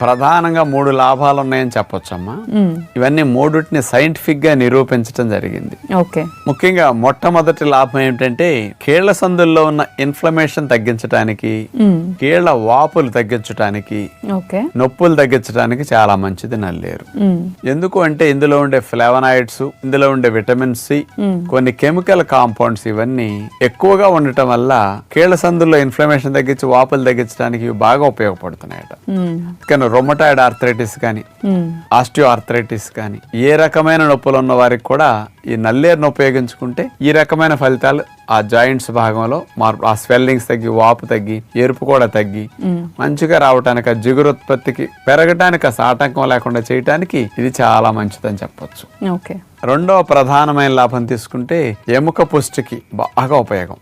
ప్రధానంగా మూడు లాభాలు ఉన్నాయని చెప్పొచ్చమ్మా మ్మ్. ఇవన్నీ మూడుటిని సైంటిఫిక్గా నిరూపించడం జరిగింది ఓకే ముఖ్యంగా మొట్టమొదటి లాభం ఏమిటంటే కీళ్ళ సందుల్లో ఉన్న ఇన్ఫ్లమేషన్ తగ్గించడానికి. కీళ్ళ వాపులు తగ్గించడానికి నొప్పులు తగ్గించడానికి చాలా మంచిది నల్లేరు. ఎందుకు అంటే ఇందులో ఉండే ఫ్లేవనాయిడ్స్ ఇందులో ఉండే విటమిన్ సి కొన్ని కెమికల్ కాంపౌండ్స్ ఇవన్నీ ఎక్కువగా ఉండటం వల్ల కీళ్ళ సందుల్లో ఇన్ఫ్లమేషన్ తగ్గించి వాపులు తగ్గించడానికి ఇవి బాగా ఉపయోగపడుతున్నాయట. కానీ రొమటాయిడ్ ఆర్థరైటిస్ కానీ. ఆస్టియో ఆర్థరైటిస్ కానీ ఏ రకమైన నొప్పులు ఉన్న వారికి కూడా ఈ నల్లేరును ఉపయోగించుకుంటే ఈ రకమైన ఫలితాలు ఆ జాయింట్స్ భాగంలో మార్పు ఆ స్వెల్లింగ్స్ తగ్గి వాపు తగ్గి ఎరుపు కూడా తగ్గి మంచిగా రావటానికి ఆ జిగురుత్పత్తికి పెరగటానికి అసలు ఆటంకం లేకుండా చేయటానికి ఇది చాలా మంచిదని చెప్పొచ్చు. ఓకే. రెండవ ప్రధానమైన లాభం తీసుకుంటే ఎముక పుష్టికి బాగా ఉపయోగం.